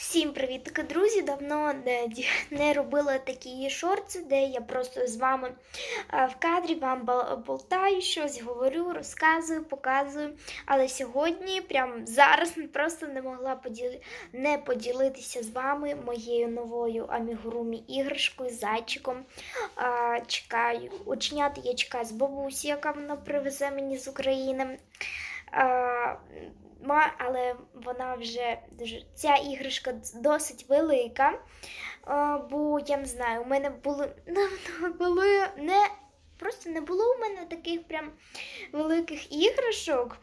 Всім привіт, друзі! Давно не, не робила такі шорти, де я просто з вами е, в кадрі вам бол- болтаю, щось говорю, розказую, показую. Але сьогодні, прямо зараз, просто не могла поділи... не поділитися з вами моєю новою амігурумі іграшкою, зайчиком. А, чекаю, очняти я чекаю з бабусі, яка вона привезе мені з України. Але вона вже ця іграшка досить велика. Бо я не знаю, у мене давно були не просто не було у мене таких прям великих іграшок.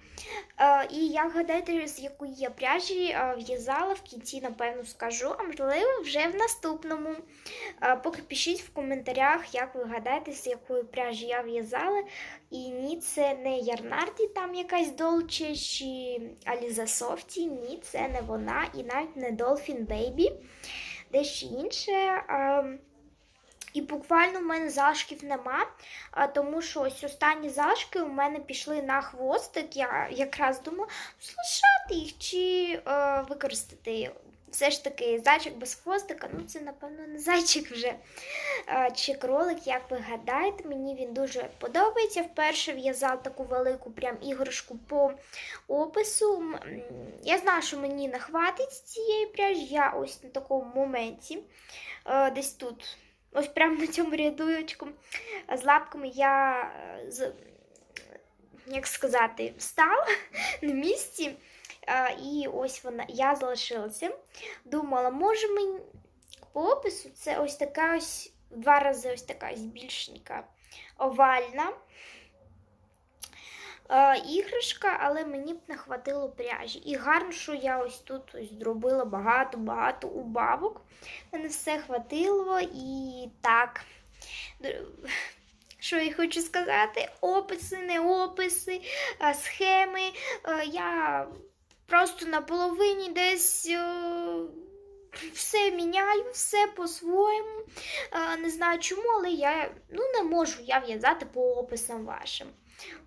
А, і як гадаєте, з якої я пряжі а, в'язала в кінці, напевно, скажу, а можливо, вже в наступному. А, поки пишіть в коментарях, як ви гадаєте, з якої пряжі я в'язала. І ні, це не Ярнарді, там якась Долче чи Аліза Софті. Ні, це не вона, і навіть не Dolphin Baby, дещо інше. І буквально в мене залишків нема, тому що ось останні залишки у мене пішли на хвостик. Я якраз думала, залишати їх чи е, використати. Все ж таки, зайчик без хвостика, ну це, напевно, не зайчик вже. Чи кролик, як ви гадаєте, мені він дуже подобається. Вперше в'язав таку велику прям іграшку по опису. Я знаю, що мені не хватить цієї пряжі. Я ось на такому моменті, е, десь тут, ось прямо на цьому рядочку з лапками я е, як сказати, встала на місці. І ось вона, я залишилася. Думала, може мені по опису це ось така ось два рази ось така ось більшенька овальна е, іграшка, але мені б не хватило пряжі. І гарно, що я ось тут ось зробила багато-багато убавок. Мене все хватило і так. Що я хочу сказати? Описи, не описи, е, схеми. Е, Я просто на половині десь е, все міняю, все по-своєму. Не знаю чому, але я ну, не можу я в'язати по описам вашим.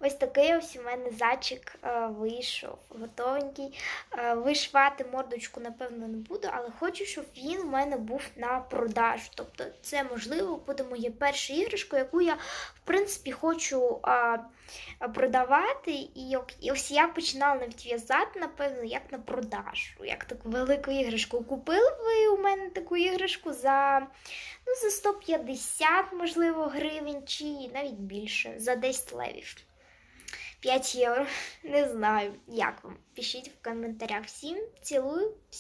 Ось такий ось у мене зайчик е, вийшов, готовенький. Е, Вишивати мордочку, напевно, не буду, але хочу, щоб він у мене був на продажу. Тобто, це можливо буде моя перша іграшка, яку я, в принципі, хочу продавати. І, ось я починала навіть в'язати, напевно, як на продажу, як таку велику іграшку. Купили ви у мене таку іграшку за, ну, за 150, можливо, гривень, чи навіть більше, за 10 левів. 5 євро. Не знаю, як вам. Пишіть в коментарях. Всім цілую.